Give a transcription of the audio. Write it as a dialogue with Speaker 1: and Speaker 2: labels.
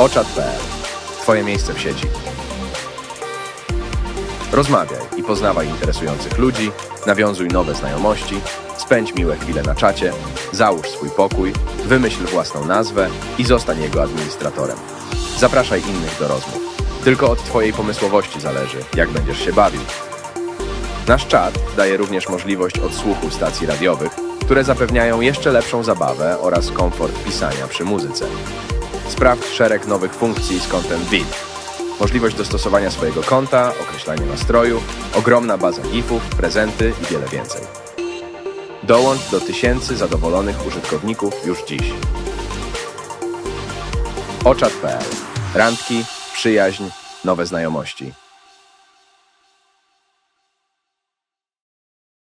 Speaker 1: Oczat.pl Twoje miejsce w sieci. Rozmawiaj i poznawaj interesujących ludzi, nawiązuj nowe znajomości, spędź miłe chwile na czacie, załóż swój pokój, wymyśl własną nazwę i zostań jego administratorem. Zapraszaj innych do rozmów. Tylko od Twojej pomysłowości zależy, jak będziesz się bawił. Nasz czat daje również możliwość odsłuchu stacji radiowych, które zapewniają jeszcze lepszą zabawę oraz komfort pisania przy muzyce. Sprawdź szereg nowych funkcji z kontem VIP. Możliwość dostosowania swojego konta, określanie nastroju, ogromna baza gifów, prezenty i wiele więcej. Dołącz do tysięcy zadowolonych użytkowników już dziś. Oczat.pl Randki, przyjaźń, nowe znajomości.